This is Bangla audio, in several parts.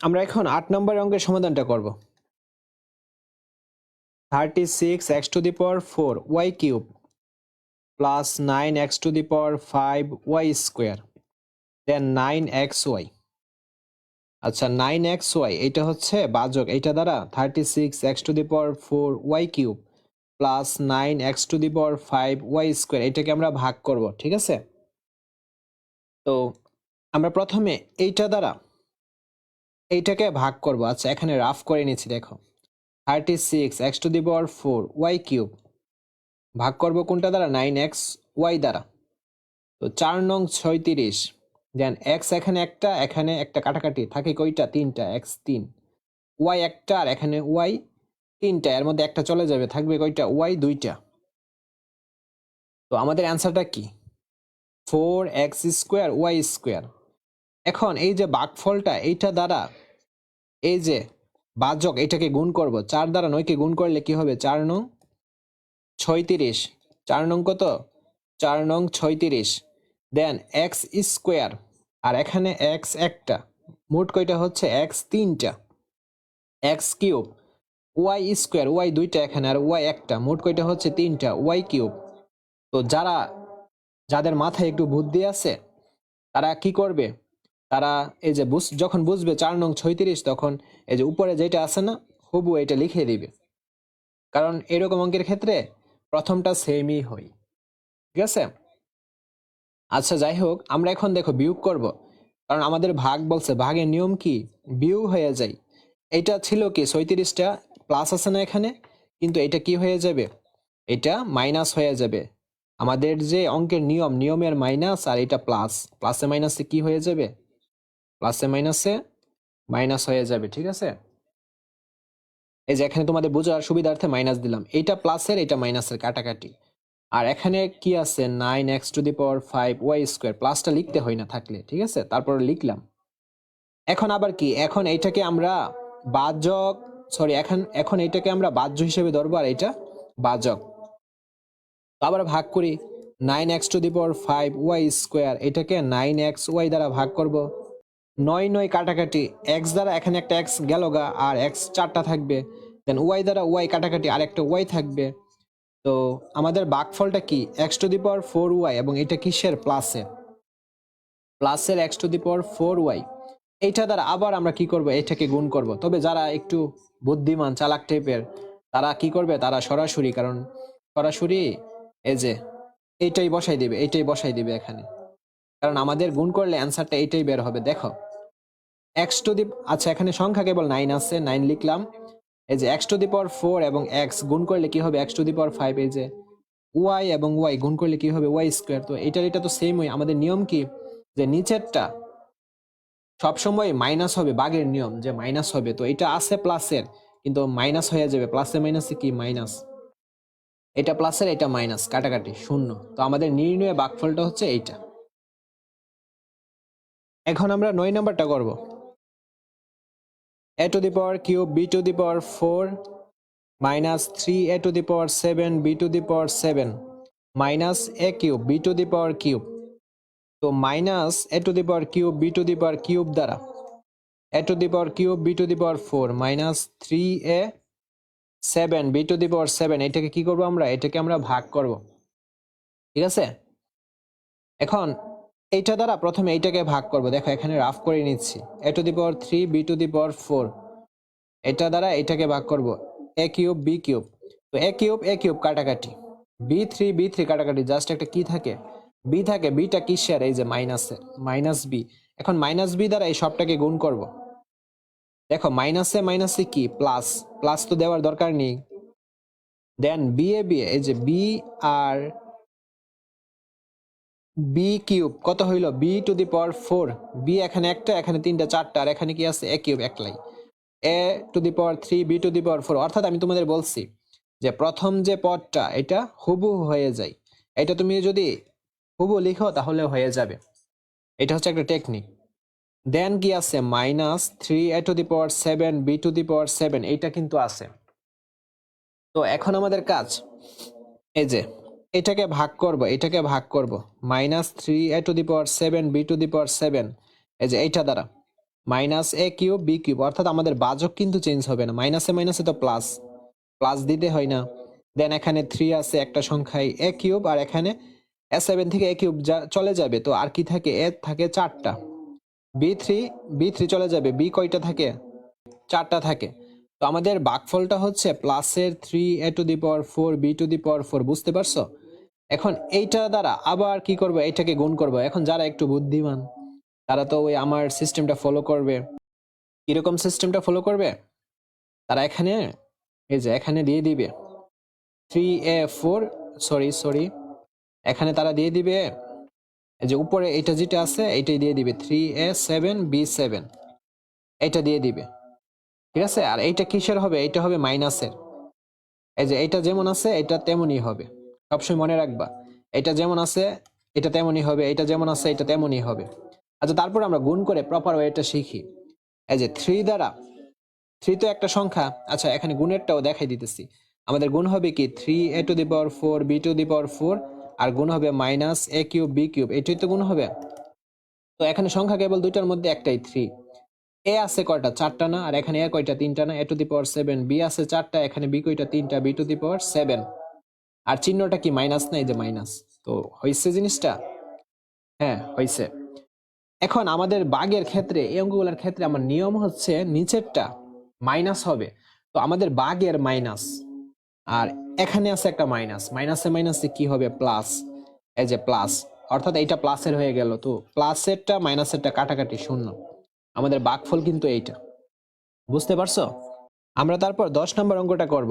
আমরা এখন আট নম্বর অঙ্কের সমাধানটা করব। Thirty six x to the power four y cube plus nine x to the power five y square then nine x y আচ্ছা নাইন এক্স ওয়াই এটা হচ্ছে বাজক এইটা দ্বারা thirty six x to the power four y cube plus nine x to the power five y square এটাকে আমরা ভাগ করব, ঠিক আছে? তো আমরা প্রথমে এইটা দ্বারা এইটাকে ভাগ করব। আচ্ছা এখানে রাফ করে নিচ্ছি দেখো। Thirty six x to the power four y cube ভাগ করব কোনটা দ্বারা? নাইন এক্স ওয়াই দ্বারা। তো চার নং ছয়ত্রিশ। দেন এক্স এখানে একটা এখানে একটা কাটাকাটি। থাকে কয়টা তিনটা এক্স তিন। ওয়াই একটা আর এখানে ওয়াই তিনটা। এর মধ্যে একটা চলে যাবে। থাকবে কয়টা ওয়াই দুইটা। তো আমাদের অ্যান্সারটা কি? Four x square y square এখন এই যে বাঘফলটা, এইটা দ্বারা এই যে বাজক এটাকে গুণ করব, চার দ্বারা নয়কে গুণ করলে কি হবে? চার নং ছয়ত্রিশ। চার নং কত? চার নং ছয়ত্রিশ। দেন এক্স স্কোয়ার, আর এখানে এক্স একটা, মোট কয়টা হচ্ছে? এক্স তিনটা। X cube, y square, y দুইটা এখানে, আর ওয়াই একটা, মোট কয়টা হচ্ছে? তিনটা, ওয়াই কিউব। তো যারা, যাদের মাথায় একটু বুদ্ধি আছে, তারা কি করবে? তারা এই যে বুঝ যখন বুঝবে চার নং ছয়ত্রিশ, তখন এই যে উপরে যেটা আছে না হুবু এটা লিখে দিবে। কারণ এরকম অঙ্কের ক্ষেত্রে প্রথমটা সেমই হয়। ঠিক আছে? আচ্ছা যাই হোক, আমরা এখন দেখো বিয়োগ করব। কারণ আমাদের ভাগ বলছে, ভাগের নিয়ম কি? বিয়োগ হয়ে যায়। এটা ছিল কি? ছয়ত্রিশটা প্লাস আছে না এখানে? কিন্তু এটা কি হয়ে যাবে? এটা মাইনাস হয়ে যাবে। আমাদের যে অঙ্কের নিয়ম, নিয়মের মাইনাস আর এটা প্লাস প্লাসে মাইনাসে কি হয়ে যাবে? প্লাসে মাইনাসে মাইনাস হয়ে যাবে, ঠিক আছে? এই যে এখানে তোমাদের বোঝার সুবিধার্থে মাইনাস দিলাম। এইটা প্লাসের এটা মাইনাসের কাটাকাটি। আর এখানে কি আছে? Nine x to the power five y square প্লাসটা লিখতে হয় না থাকলে, ঠিক আছে? তারপর লিখলাম। এখন আবার কি? এখন এইটাকে আমরা বাজক সরি এখন এখন এইটাকে আমরা বাহ্য হিসেবে ধরবো, আর এটা বাজক আবার ভাগ করি। Nine x to the power five y square এটাকে নাইন এক্স ওয়াই দ্বারা ভাগ করব। নয় নয় কাটাকাটি এক্স দ্বারা এখানে একটা এক্স গেল গা, আর এক্স চারটা থাকবে। দেন ওয়াই দ্বারা ওয়াই কাটাকাটি, আর একটা ওয়াই থাকবে। তো আমাদের বাঘফলটা কি? X to the power four y এবং এটা কিসের? প্লাসের প্লাসের x to the power four y এইটা দ্বারা আবার আমরা কি করব? এটাকে গুণ করব। তবে যারা একটু বুদ্ধিমান, চালাক টাইপের, তারা কি করবে? তারা সরাসরি, কারণ সরাসরি এই যে এইটাই বসাই দিবে, এইটাই বসাই দিবে এখানে। কারণ আমাদের গুণ করলে অ্যান্সারটা এইটাই বের হবে। দেখো এক্স টু দি আচ্ছা এখানে সংখ্যা কেবল নাইন আছে নাইন লিখলাম। এই যে x to the power four এবং এক্স গুণ করলে কি হবে? X to the power five এই যে ওয়াই এবং ওয়াই গুণ করলে কি হবে? ওয়াই স্কোয়ার তো এটার, এটা তো সেম হয় আমাদের নিয়ম কি? যে নিচেরটা সবসময় মাইনাস হবে বাগের নিয়ম যে মাইনাস হবে। তো এটা আছে প্লাসের কিন্তু মাইনাস হয়ে যাবে। প্লাসে মাইনাসে কি? মাইনাস এটা প্লাসের এটা মাইনাস কাটাকাটি, শূন্য। তো আমাদের নির্ণয় বাঘফলটা হচ্ছে এইটা। এখন আমরা নয় নাম্বারটা করব। A to the power cube b to the power four minus three a to the power seven b to the power seven minus a cube b to the power cube তো minus a to the power cube b to the power cube দ্বারা a to the power cube b to the power four minus three a seven b to the power seven এটাকে কি করব আমরা এটাকে আমরা ভাগ করব ঠিক আছে এখন এইটা দ্বারা প্রথমে এইটাকে ভাগ করব। দেখো, এখানে রাফ করে নিচ্ছি। A to the power three b to the power four এটা দ্বারা এটাকে ভাগ করব। এ কিউব বি কিউব তো এ কিউব এ কিউব কাটাকাটি। বি থ্রি বি থ্রি কাটাকাটি। জাস্ট একটা কি থাকে? বি থাকে। বিটা কিসের? এই যে মাইনাসে মাইনাস বি এখন মাইনাস বি দ্বারা এই সবটাকে গুণ করব। দেখো, মাইনাসে মাইনাসে কি? প্লাস প্লাস তো দেওয়ার দরকার নেই। দেন বি এ বি এই যে বি আর বি কিউব কত হইল? B to the power four b এখানে একটা, এখানে তিনটা, চারটা, আর এখানে কি আছে? এ কিউব একলাই। A to the power three b to the power four অর্থাৎ আমি তোমাদের বলছি যে প্রথম যে পদটা, এটা হুবু হয়ে যায়। এটা তুমি যদি হুবু লিখো তাহলে হয়ে যাবে। এটা হচ্ছে একটা টেকনিক দেন কি আছে? Minus three a to the power seven b to the power seven এইটা কিন্তু আছে। তো এখন আমাদের কাজ, এই যে এটাকে ভাগ করব, এটাকে ভাগ করব। Minus three a to the power seven b to the power seven এই যে এইটা দ্বারা। Minus a cube b cube অর্থাৎ আমাদের বাজক কিন্তু চেঞ্জ হবে না। মাইনাসে মাইনাসে তো প্লাস প্লাস দিতে হয় না। দেন এখানে থ্রি আছে একটা সংখ্যায় এ কিউব আর এখানে এ সেভেন থেকে এ কিউব যা চলে যাবে। তো আর কি থাকে? এ থাকে চারটা। বি থ্রি বি থ্রি চলে যাবে। বি কয়টা থাকে? চারটা থাকে। তো আমাদের বাকফলটা হচ্ছে প্লাসের three a to the power four b to the power four বুঝতে পারছ? এখন এইটা দ্বারা আবার কি করব? এইটাকে গুণ করব। এখন যারা একটু বুদ্ধিমান, তারা তো ওই আমার সিস্টেমটা ফলো করবে। কীরকম সিস্টেমটা ফলো করবে? তারা এখানে, এই যে এখানে দিয়ে দিবে। Three a four sorry sorry এখানে তারা দিয়ে দিবে, এই যে উপরে এটা যেটা আছে, এইটাই দিয়ে দিবে। Three a seven b seven এটা দিয়ে দিবে। ঠিক আছে? আর এইটা কিসের হবে? এইটা হবে মাইনাসের এই যে এইটা যেমন আছে এটা তেমনই হবে। সবসময় মনে রাখবা, এটা যেমন আছে, এটা তেমনই হবে, এটা যেমন আছে, এটা তেমনই হবে। আচ্ছা তারপর আমরা গুণ করে প্রপার ওয়েটা শিখি। এই যে থ্রি দ্বারা থ্রি তো একটা সংখ্যা আচ্ছা এখানে গুণেরটাও দেখাই দিতেছি। আমাদের গুণ হবে কি? Three a to the power four b to the power four আর গুণ হবে minus a cube b cube এটাই তো গুণ হবে। তো এখানে সংখ্যা কেবল দুইটার মধ্যে একটাই থ্রি এ আছে কয়টা? চারটা না, আর এখানে এ কয়টা? তিনটা না? A to the power seven b আছে চারটা, এখানে বি কয়টা? তিনটা b to the power seven আর চিহ্নটা কি মাইনাস না এই যে মাইনাস তো হয়েছে জিনিসটা? হ্যাঁ হয়েছে এখন আমাদের বাগের ক্ষেত্রে, এই অঙ্কগুলোর ক্ষেত্রে আমার নিয়ম হচ্ছে নিচেরটা মাইনাস হবে। তো আমাদের বাগের মাইনাস আর এখানে আছে একটা মাইনাস মাইনাসে মাইনাসে কি হবে? প্লাস এই যে প্লাস অর্থাৎ এইটা প্লাসের হয়ে গেল। তো প্লাসেরটা মাইনাসেরটা কাটাকাটি শূন্য। আমাদের বাঘফল কিন্তু এইটা। বুঝতে পারছ? আমরা তারপর দশ নম্বর অঙ্কটা করব।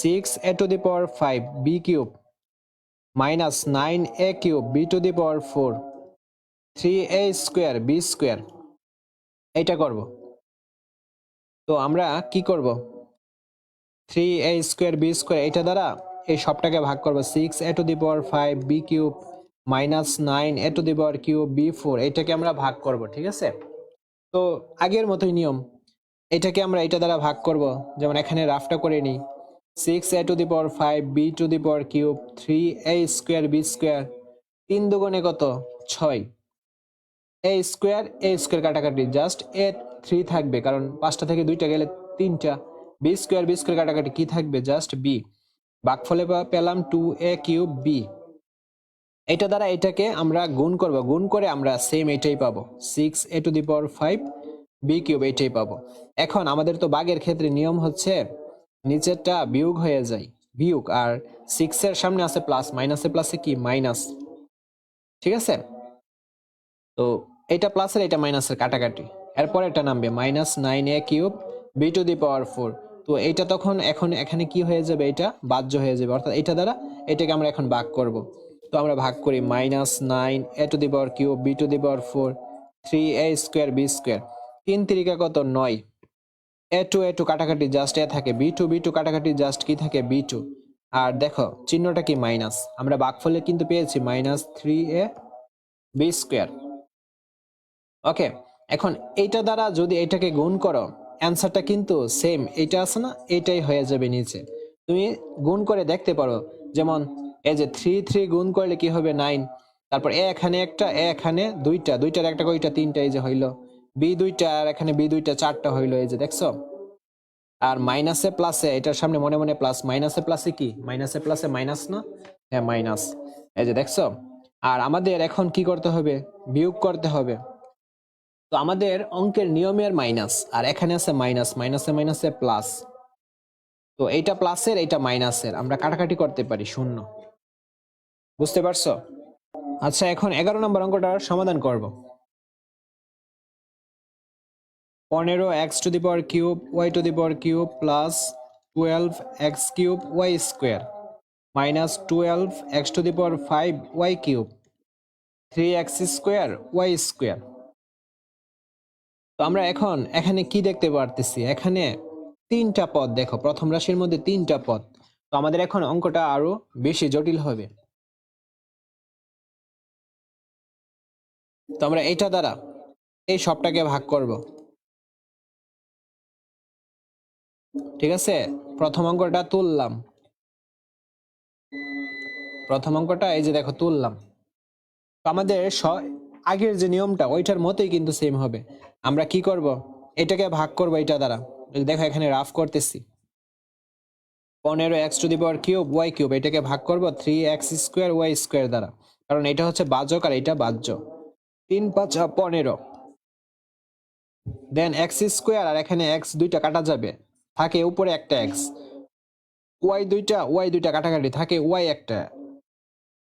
Six a to the power five b cube minus nine a cube b to the power four three a square b square এইটা করব। তো আমরা কি করব? Three a square b square এইটা দ্বারা এই সবটাকে ভাগ করব। Six a to the power five b cube minus nine a to the power cube b four এইটাকে আমরা ভাগ করব, ঠিক আছে? তো আগের মতোই নিয়ম এটাকে আমরা এটা দ্বারা ভাগ করব, যেমন এখানে রাফটা করে নিই। Six a to the power five b to the power cube three a square b square তিন দুগুণে কত? ছয়। এ স্কোয়ার এ স্কোয়ার কাটাকাটি জাস্ট এ থ্রি থাকবে, কারণ পাঁচটা থেকে দুইটা গেলে তিনটা। বি স্কোয়ার বি স্কোয়ার কাটাকাটি কি থাকবে? জাস্ট বি বাকফলে পা- পেলাম টু এ কিউব বি এটা দ্বারা এটাকে আমরা গুণ করব। গুণ করে আমরা সেম এটাই পাবো। Six a to the power five b cube এইটাই পাবো। এখন আমাদের তো বাঘের ক্ষেত্রে নিয়ম হচ্ছে নিচেরটা বিয়োগ হয়ে যায়। বিয়োগ, আর সিক্স এর সামনে আছে প্লাস মাইনাসে প্লাসে কি? মাইনাস ঠিক আছে? তো এটা প্লাসের এটা মাইনাসের কাটাকাটি। এরপর এটা নামবে minus nine a cube b to the power four তো এটা তখন, এখন এখানে কি হয়ে যাবে? এটা বাহ্য হয়ে যাবে। অর্থাৎ এটা দ্বারা এটাকে আমরা এখন ভাগ করব। তো আমরা ভাগ করি minus nine a to the power cube b to the power four three a square b square তিন তিরিকা কত? নয়। এ টু এ টু কাটাকাটি জাস্ট এ থাকে বি টু বি টু কাটাকাটি জাস্ট কি থাকে বি টু আর দেখো, চিহ্নটা কি? মাইনাস। আমরা ভাগফলে কিন্তু পেয়েছি minus three a b square okay, এখন এইটা দ্বারা যদি এটাকে গুণ করো, অ্যান্সারটা কিন্তু সেম এইটা আছে না? এইটাই হয়ে যাবে নিচে। তুমি গুণ করে দেখতে পারো, যেমন এই যে থ্রি থ্রি গুণ করলে কি হবে? নাইন তারপর এখানে একটা এ এখানে দুইটা। দুইটার একটা কয়টা? তিনটা, এই যে হইল। বি দুইটা আর এখানে বি দুইটা, চারটা হইল এই যে, দেখছ? আর মাইনাসে প্লাসে এটার সামনে মনে মনে প্লাস মাইনাসে প্লাসে কি? মাইনাসে প্লাসে মাইনাস না? হ্যাঁ মাইনাস এই যে, দেখছ? আর আমাদের এখন কি করতে হবে? বিয়োগ করতে হবে। তো আমাদের অঙ্কের নিয়মের মাইনাস আর এখানে আছে মাইনাস মাইনাসে মাইনাসে প্লাস তো এইটা প্লাসের এইটা মাইনাসের আমরা কাটাকাটি করতে পারি, শূন্য। বুঝতে পারছ? আচ্ছা এখন এগারো নম্বর অঙ্কটার সমাধান করব। পনেরো x to the power cube, y to the power cube, plus twelve x cube, y square. Minus twelve x to the power five, y cube. Three x square, y square. তো আমরা এখন, এখানে কি দেখতে পারতেছি? এখানে তিনটা পদ দেখো, প্রথম রাশির মধ্যে তিনটা পদ। তো আমাদের এখন অঙ্কটা আরও বেশি জটিল হবে। তো আমরা এটা দ্বারা এই সবটাকে ভাগ করব। ঠিক আছে? প্রথম অঙ্কটা তুললাম। প্রথম অঙ্কটা এই যে দেখো, তুললাম। তো আমাদের আগের যে নিয়মটা, ওইটার মতোই কিন্তু সেম হবে। আমরা কি করব? এটাকে ভাগ করব এটা দ্বারা। দেখো এখানে রাফ করতেছি। পনেরো x to the power cube y cube এটাকে ভাগ করব three x square y square দ্বারা। কারণ এটা হচ্ছে বাজক আর এটা বাহ্য। তিন পাঁচ পনেরো। দেন এক্স স্কোয়ার আর এখানে এক্স দুইটা কাটা যাবে। থাকে উপরে একটা এক্স ওয়াই দুইটা ওয়াই দুইটা কাটাকাটি, থাকে ওয়াই একটা।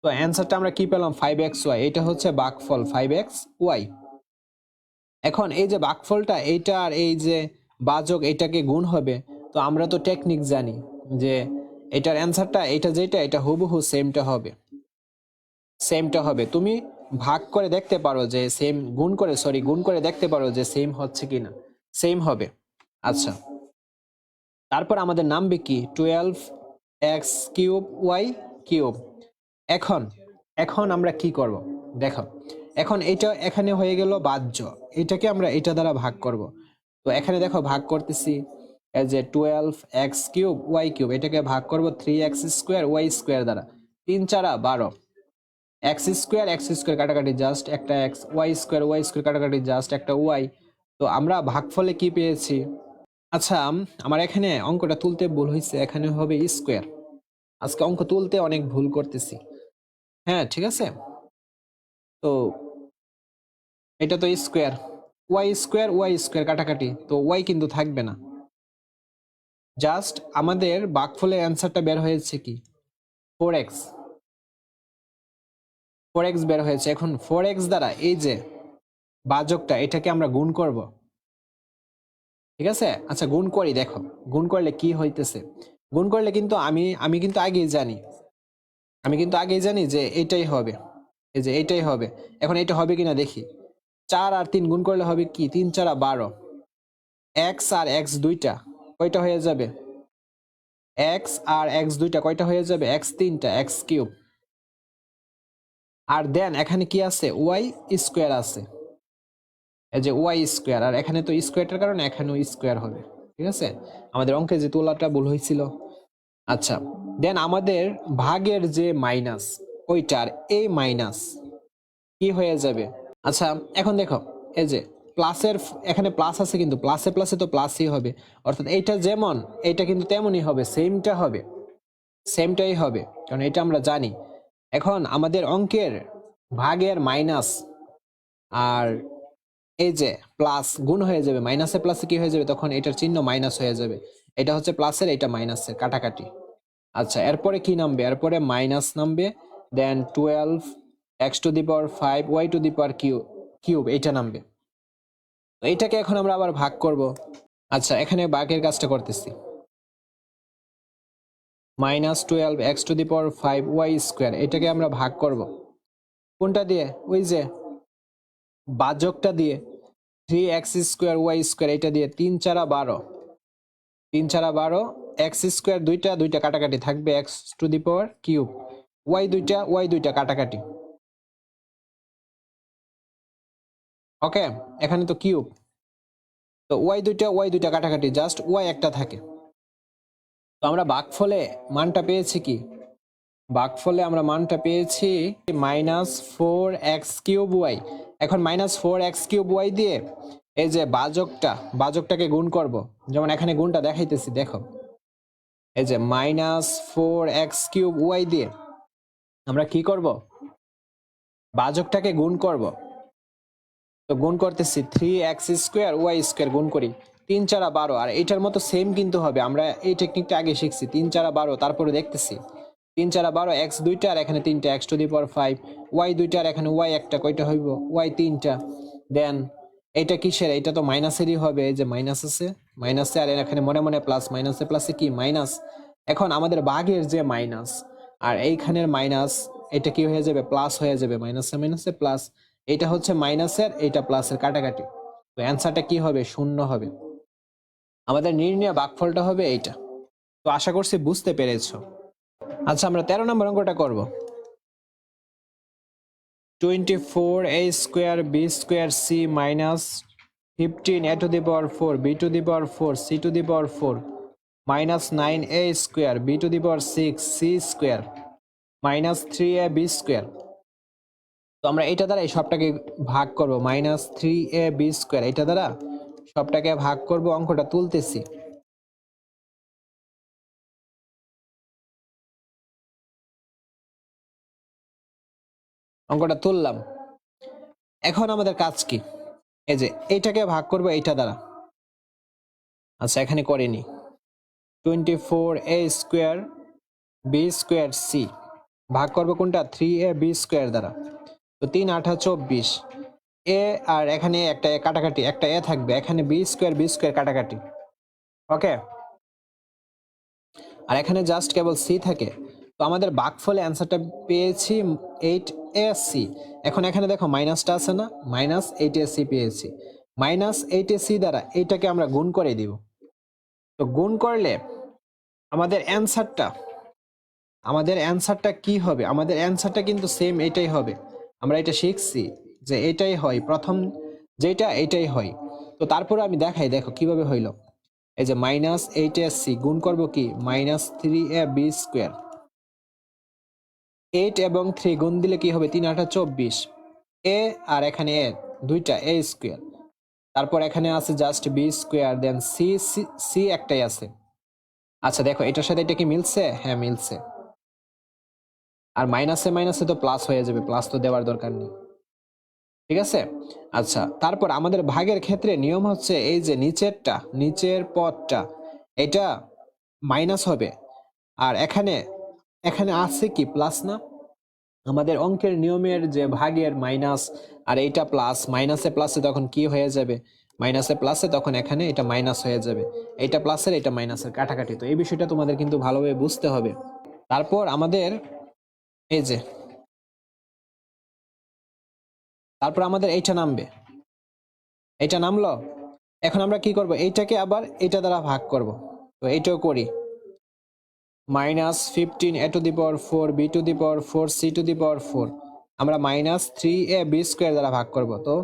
তো অ্যান্সারটা আমরা কি পেলাম? ফাইভ এক্স ওয়াই এটা হচ্ছে বাকফল ফাইভ এক্স ওয়াই এখন এই যে বাকফলটা, এইটা আর এই যে বাজক এটাকে গুণ হবে। তো আমরা তো টেকনিক জানি যে এটার অ্যান্সারটা এটা যেটা, এটা হুবহু সেমটা হবে। সেমটা হবে। তুমি ভাগ করে দেখতে পারো যে সেম গুণ করে সরি গুণ করে দেখতে পারো যে সেম হচ্ছে কিনা। সেম হবে। আচ্ছা। তারপর আমাদের নামবে কি? Twelve x cube y cube এখন এখন আমরা কি করব? দেখো, এখন এটা এখানে হয়ে গেল বাহ্য। এটাকে আমরা এটা দ্বারা ভাগ করব। তো এখানে দেখো ভাগ করতেছি এই যে twelve x cube y cube এটাকে ভাগ করব three x square y square দ্বারা। তিন চারা বারো। এক্স স্কোয়ার এক্স স্কোয়ার কাটাকাটি জাস্ট একটা x y square y square কাটাকাটি জাস্ট একটা ওয়াই তো আমরা ভাগফলে কি পেয়েছি? আচ্ছা আমার এখানে অঙ্কটা তুলতে ভুল হয়েছে এখানে হবে স্কোয়ার আজকে অঙ্ক তুলতে অনেক ভুল করতেছি। হ্যাঁ ঠিক আছে? তো এটা তো square y square y square কাটাকাটি, তো ওয়াই কিন্তু থাকবে না। জাস্ট আমাদের বাকফলের অ্যান্সারটা বের হয়েছে কি? ফোর এক্স ফোর এক্স বের হয়েছে। এখন ফোর এক্স দ্বারা এই যে বাজকটা, এটাকে আমরা গুণ করব। ঠিক আছে? আচ্ছা গুণ করি, দেখো। গুণ করলে কি হইতেছে? গুণ করলে কিন্তু আমি আমি কিন্তু আগেই জানি। আমি কিন্তু আগেই জানি যে এটাই হবে। এই যে এটাই হবে। এখন এটা হবে কিনা দেখি। চার আর তিন গুণ করলে হবে কি? তিন চারা বারো। এক্স আর এক্স দুইটা কয়টা হয়ে যাবে? এক্স আর এক্স দুইটা কয়টা হয়ে যাবে? এক্স তিনটা, এক্স কিউব। আর দেন, এখানে কি আছে? ওয়াই স্কোয়ার আছে। এই যে ওয়াই স্কোয়ার আর এখানে তো স্কোয়ারটার কারণে এখানেও স্কোয়ার হবে, ঠিক আছে? আমাদের অঙ্কে যে তোলাটা ভুল হয়েছিল। আচ্ছা দেন আমাদের ভাগের যে মাইনাস ওইটার এই মাইনাস কি হয়ে যাবে? আচ্ছা এখন দেখো, এই যে প্লাসের এখানে প্লাস আছে কিন্তু প্লাসে প্লাসে তো প্লাসই হবে। অর্থাৎ এইটা যেমন, এইটা কিন্তু তেমনই হবে সেমটা হবে সেমটাই হবে, কারণ এটা আমরা জানি। এখন আমাদের অঙ্কের ভাগের মাইনাস আর এই যে প্লাস গুণ হয়ে যাবে মাইনাসে প্লাসে কি হয়ে যাবে? তখন এটার চিহ্ন মাইনাস হয়ে যাবে। এটা হচ্ছে প্লাসের এটা মাইনাসের কাটাকাটি। আচ্ছা এরপরে কি নামবে? এরপরে মাইনাস নামবে then twelve x to the power five y to the power q cube এইটা নামবে। এইটাকে এখন আমরা আবার ভাগ করব। আচ্ছা এখানে বাঘের কাজটা করতেছি। Minus twelve x to the power five y square এটাকে আমরা ভাগ করব। কোনটা দিয়ে? ওই যে বাজকটা দিয়ে three x square y square এটা দিয়ে তিন চারা বারো। তিন চারা বারো এক্স স্কোয়ার দুইটা দুইটা কাটাকাটি থাকবে x to the power cube y দুইটা ওয়াই দুইটা কাটাকাটি। ওকে এখানে তো কিউব তো ওয়াই দুইটা ওয়াই দুইটা কাটাকাটি জাস্ট ওয়াই একটা থাকে। তো আমরা বাঘফলে মানটা পেয়েছি কি? বাঘফলে আমরা মানটা পেয়েছি minus four x cube y. এখন minus four x cube y দিয়ে এই যে বাজকটা, বাজকটাকে গুণ করব। যেমন এখানে গুণটা দেখাইতেছি, দেখো। এই যে minus four x cube y দিয়ে আমরা কি করব? বাজকটাকে গুণ করব। তো গুণ করতেছি three x square y square গুণ করি, তিন চারা বারো। আর এটার মতো সেম কিন্তু হবে, আমরা এই টেকনিকটা আগে শিখছি, তিন চারা বারো, তারপরে দেখতেছি। তিন চারা বারো, এক্স দুইটা আর এখানে তিনটা, x to the power five. Y দুইটা আর এখানে ওয়াই একটা, কয়টা হইব? ওয়াই তিনটা। দেন, এটা কিসের? এটা তো মাইনাসেরই হবে যে মাইনাস আছে, মাইনাসে আর এখানে মনে মনে প্লাস মাইনাসে প্লাসে কি? মাইনাস এখন আমাদের বাঘের যে মাইনাস আর এইখানের মাইনাস এটা কি হয়ে যাবে? প্লাস হয়ে যাবে মাইনাসে মাইনাসে প্লাস এটা হচ্ছে মাইনাসের এটা প্লাসের কাটাকাটি। তো অ্যান্সারটা কি হবে? শূন্য হবে। আমাদের নির্ণয় বাঘফলটা হবে এইটা। তো আশা করছি বুঝতে পেরেছ। আচ্ছা আমরা তেরো নম্বর অঙ্কটা করব। Twenty four a square b square c minus fifteen a to the power four b to the power four c to the power four minus nine a square b to the power six c square minus three a b square তো আমরা এটা দ্বারা এই সবটাকে ভাগ করব minus three a b square এটা দ্বারা সবটাকে ভাগ করব, অঙ্কটা তুলতেছি। অঙ্কটা তুললাম। এখন আমাদের কাজ কি? এই যে, এইটাকে ভাগ করব এইটা দ্বারা। আচ্ছা এখানে করিনি twenty four a square b square c ভাগ করব কোনটা? থ্রি এ বি স্কোয়ার দ্বারা। তো তিন আঠা চব্বিশ। এ আর এখানে একটা এ কাটাকাটি, একটা এ থাকবে। এখানে বি স্কোয়ার বি স্কোয়ার কাটাকাটি। ওকে? আর এখানে জাস্ট কেবল সি থাকে। তো আমাদের বাকফলে অ্যান্সারটা পেয়েছি এইট এ সি এখন এখানে দেখো মাইনাসটা আছে না? মাইনাস এইট এ সি পেয়েছি। মাইনাস এইট এ সি দ্বারা এইটাকে আমরা গুণ করে দিব। তো গুণ করলে আমাদের অ্যান্সারটা আমাদের অ্যান্সারটা কি হবে? আমাদের অ্যান্সারটা কিন্তু সেম এটাই হবে। আমরা এটা শিখছি যে এটাই হয়। প্রথম যেটা, এটাই হয়। তো তারপরে আমি দেখাই, দেখো কীভাবে হইল। এই যে মাইনাস এইট এ সি গুণ করব কি? Minus three a b square eight এবং থ্রি গুণ দিলে কি হবে? তিন, আটা চব্বিশ। এ আর এখানে এ, দুইটা, এ স্কোয়ার। তারপর এখানে আছে just b square, then c c একটাই আছে। আচ্ছা দেখো, এটার সাথে এটা কি মিলছে? হ্যাঁ মিলছে। আর মাইনাসে মাইনাসে তো প্লাস হয়ে যাবে, প্লাস তো দেওয়ার দরকার নেই। ঠিক আছে? আচ্ছা তারপর আমাদের ভাগের ক্ষেত্রে নিয়ম হচ্ছে এই যে নিচেরটা, নিচের পদটা এটা মাইনাস হবে। আর এখানে এখানে আছে কি প্লাস না? আমাদের অঙ্কের নিয়মের যে ভাগের মাইনাস আর এইটা প্লাস মাইনাসে প্লাসে তখন কি হয়ে যাবে? মাইনাসে প্লাসে তখন এখানে এটা মাইনাস হয়ে যাবে। এইটা প্লাসের এটা মাইনাসের কাটাকাটি। তো এই বিষয়টা তোমাদের কিন্তু ভালোভাবে বুঝতে হবে। তারপর আমাদের এই যে, তারপর আমাদের এইটা নামবে। এটা নামলো? এখন আমরা কি করব? এইটাকে আবার এটা দ্বারা ভাগ করব। তো এইটাও করি। Minus fifteen a to the power four b to the power four c to the power four আমরা minus three a b square দ্বারা ভাগ করব। তো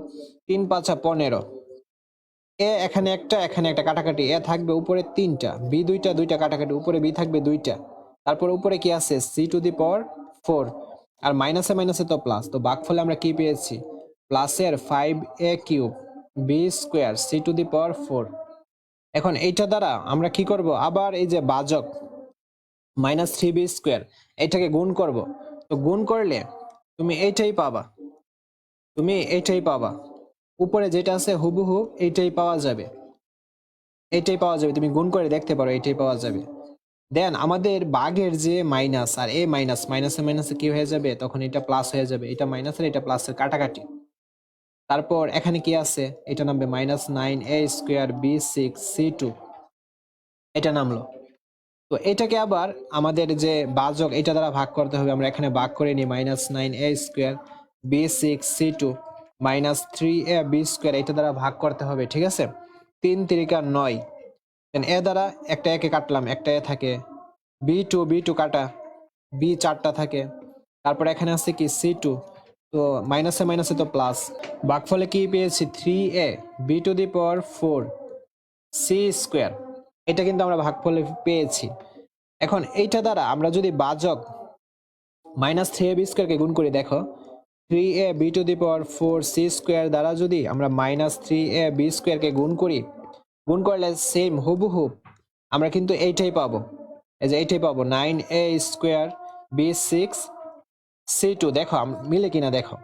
তিন পাঁচা পনেরো। এ এখানে একটা এখানে একটা কাটাকাটি। এ থাকবে উপরে তিনটা। বি দুইটা দুইটা কাটাকাটি। উপরে বি থাকবে দুইটা। তারপর উপরে কি আছে? C to the power four আর মাইনাসে মাইনাসে তো প্লাস তো বাঘফলে আমরা কি পেয়েছি? প্লাসের five a cube b square c to the power four এখন এইটা দ্বারা আমরা কি করব? আবার এই যে বাজক মাইনাস থ্রি বি স্কোয়ার এটাকে গুণ করব। তো গুণ করলে তুমি এইটাই পাবা। তুমি এইটাই পাবা। উপরে যেটা আছে হুবহু এইটাই পাওয়া যাবে। এইটাই পাওয়া যাবে। তুমি গুণ করে দেখতে পারো এইটাই পাওয়া যাবে। দেন আমাদের বাঘের যে মাইনাস, আর এ মাইনাস, মাইনাসে মাইনাসে কি হয়ে যাবে? তখন এটা প্লাস হয়ে যাবে। এটা মাইনাসের এটা প্লাসের কাটাকাটি। তারপর এখানে কি আছে? এটা নামবে minus nine a square b six c two এটা নামলো। তো এটাকে আবার আমাদের যে বাজক এটা দ্বারা ভাগ করতে হবে। আমরা এখানে ভাগ করে নিই minus nine a square b six c two minus three a b square এটা দ্বারা ভাগ করতে হবে, ঠিক আছে? তিন তিরিকা নয়। এ দ্বারা একটা একে কাটলাম, একটা এ থাকে। বি টু বি টু কাটা বি চারটা থাকে। তারপর এখানে আছে কি? সি টু তো মাইনাসে মাইনাসে তো প্লাস ভাগফলে কি পেয়েছি? Three a b to the power four c square এটা কিন্তু আমরা ভাগফলে পেয়েছি। এখন এইটা দ্বারা আমরা যদি বাজক মাইনাস থ্রি এ বি স্কোয়ারকে গুণ করি, দেখো three a b to the power four c square দ্বারা যদি আমরা মাইনাস থ্রি এ বি স্কোয়ারকে গুণ করি, গুণ করলে সেম হুবহু আমরা কিন্তু এইটাই পাবো। এই যে এইটাই পাবো nine a square b six c two দেখো মিলে কিনা, দেখো।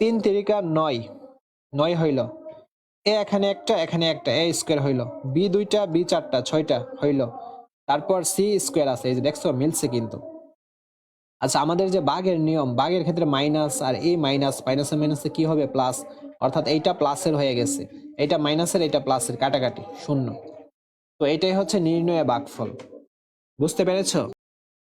তিন তিরিকা নয় নয় হইল। এ এখানে একটা এখানে একটা, এ স্কোয়ার হইল। বি দুইটা, বি চারটা, ছয়টা হইল। তারপর সি স্কোয়ার আছে, এই যে দেখছ, মিলছে কিন্তু। আচ্ছা আমাদের যে বাঘের নিয়ম, বাঘের ক্ষেত্রে মাইনাস আর এই মাইনাস, মাইনাসে মাইনাসে কি হবে? প্লাস। অর্থাৎ এইটা প্লাসের হয়ে গেছে। এইটা মাইনাসের এটা প্লাসের, কাটাকাটি, শূন্য। তো এটাই হচ্ছে নির্ণয় বাঘফল। বুঝতে পেরেছ?